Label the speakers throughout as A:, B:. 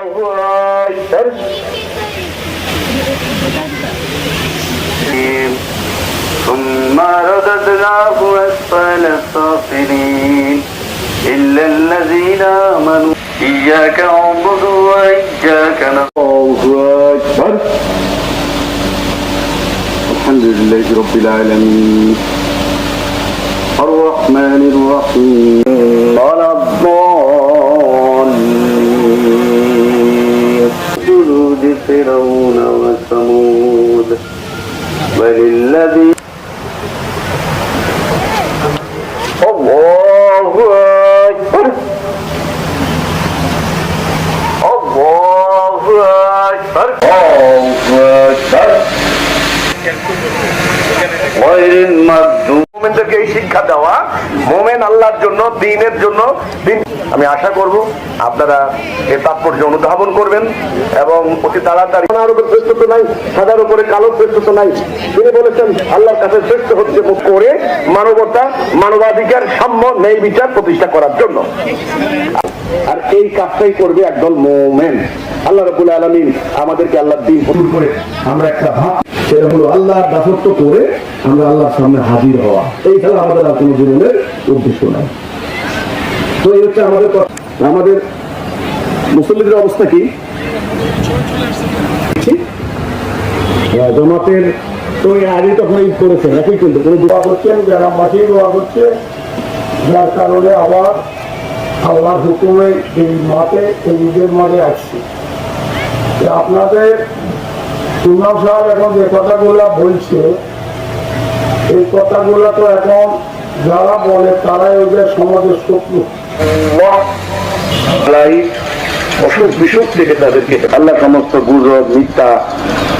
A: أكبر ثم رددناه أسفل السافلين إلا الذين آمنوا إياك نعبد وإياك الله أكبر الحمد لله رب العالمين الرحمن الرحيم. ولا الضالين وللذي الله أكبر الله أكبر الله أكبر غير المغضوب মোমেনদেরকে এই শিক্ষা দেওয়া মোমেন আল্লাহর জন্য দিনের জন্য দিন আমি আশা করব আপনারা এর তাৎপর্য অনুধাবন করবেন এবং অতি তাড়াতাড়ি শ্রেষ্ঠত্ব নাই, সাদার উপরে কালো শ্রেষ্ঠত্ব নাই। তিনি বলেছেন, আল্লাহর কাছে শ্রেষ্ঠ হচ্ছে করে মানবতা, মানবাধিকার, সাম্য, ন্যায় বিচার প্রতিষ্ঠা করার জন্য। আর এই কাজটাই করবে একদল মোমেন। আল্লাহ রবুল আলমিন আমাদেরকে আল্লাহ দিন
B: শুরু করে, আমরা একটা ভাব, সেটা হলো আল্লাহর দাসত্ব করে আমরা আল্লাহর সামনে হাজির হওয়া। এই ছাড়া আমাদের আর কোনো জীবনের উদ্দেশ্য নাই। তো এই হচ্ছে আমাদের আমাদের মুসল্লিদের অবস্থা কি? হ্যাঁ, জমাতের তো আগে তখন এই করেছেন একই কিন্তু কোনো
C: দোয়া করছেন গ্রামবাসী দোয়া করছে যার কারণে আবার আল্লাহর হুকুমে এই মাঠে এই ঈদের মাঠে আসছে। আপনাদের সুনাম সাহেব এখন যে কথাগুলো বলছে এই কথাগুলো তো এখন যারা বলে তারাই ওদের সমাজের শত্রু।
A: লাইট অসুখ বিসুখ থেকে তাদেরকে আল্লাহ সমস্ত গুজব মিথ্যা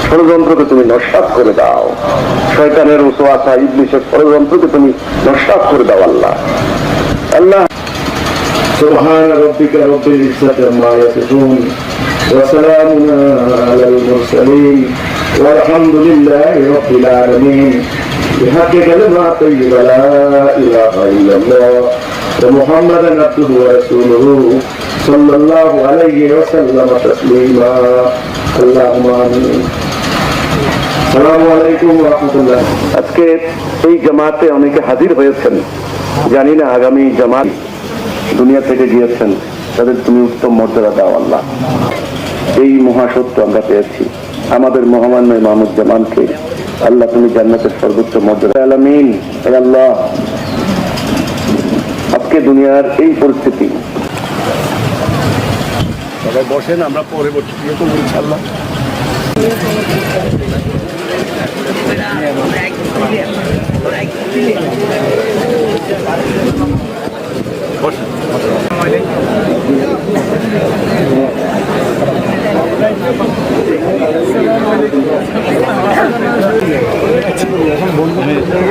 A: ষড়যন্ত্রকে তুমি নস্বাত করে দাও শয়তানের উঁচু আসা ইবলিশের ষড়যন্ত্রকে তুমি নস্বাত করে দাও আল্লাহ আল্লাহ
B: سبحان ربك رب العزة عما يصفون وسلام على المرسلين والحمد لله رب العالمين بحق كلمات طيبة لا إله إلا الله ومحمدا عبده ورسوله صلى الله عليه وسلم تسليما اللهم آمين السلام عليكم ورحمة الله
A: আজকে এই জামাতে অনেকে হাজির হয়েছেন জানি না আগামী জামাত দুনিয়া থেকে গিয়েছেন তাদের তুমি উত্তম মর্যাদা দাও আল্লাহ এই মহাসত্য আমরা পেয়েছি আমাদের মহামান্য মাহমুদ জামানকে আল্লাহ তুমি জান্নাতের সর্বোচ্চ মর্যাদা আলামিন হে আল্লাহ আজকে দুনিয়ার এই পরিস্থিতি।
B: সবাই বসেন আমরা পরবর্তী ইনশাল্লাহ
D: নামাজ জন্য